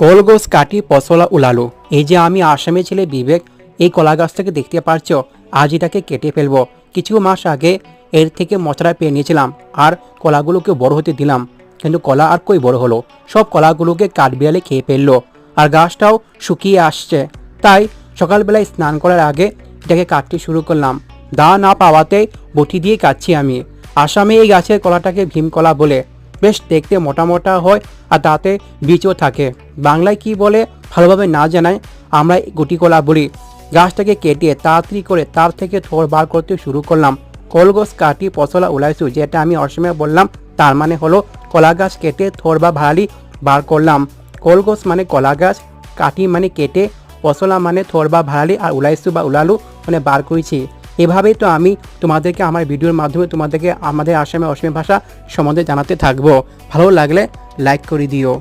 কলগোস কাটি পসলা উলালো। এই যে আমি আসামে ছেলে বিবেক, এই কলা গাছটাকে দেখতে পারছ? আজ এটাকে কেটে ফেলব। কিছু মাস আগে এর থেকে মশলা পেয়ে নিয়েছিলাম আর কলাগুলোকে বড় হতে দিলাম। কিন্তু কলা আর কই বড় হলো? সব কলাগুলোকে কাঠবিড়ালে খেয়ে ফেলল আর গাছটাও শুকিয়ে আসছে। তাই সকালবেলায় স্নান করার আগে এটাকে কাটতে শুরু করলাম। দা না পাওয়াতে বটি দিয়ে কাটছি আমি। আসামে এই গাছের কলাটাকে ভীমকলা বলে। বেশ দেখতে মোটা মোটা হয় আর তাতে বীজও থাকে। বাংলায় কি বলে? ভালোভাবে না জানায়। আমরা গুটি কলা বলি গাছটাকে কেটে তাড়াতাড়ি করে তার থেকে থোড় বার করতে শুরু করলাম। কলগোস কাটি পচলা উলাইছু যেটা আমি অসময়ে বললাম, তার মানে হলো কলা গাছ কেটে থোড় বা ভাড়ালি বার করলাম। কলগোস মানে কলা গাছ, কাটি মানে কেটে, পচলা মানে থোড় বা ভাড়ালি আর উলাইছু বা উলালু মানে বার করেছি। এভাবেই তো আমি তোমাদেরকে আমার ভিডিওর মাধ্যমে তোমাদেরকে আমাদের আসামে অসমীয়া ভাষা সম্বন্ধে জানাতে থাকব। ভালো লাগলে লাইক করে দিও।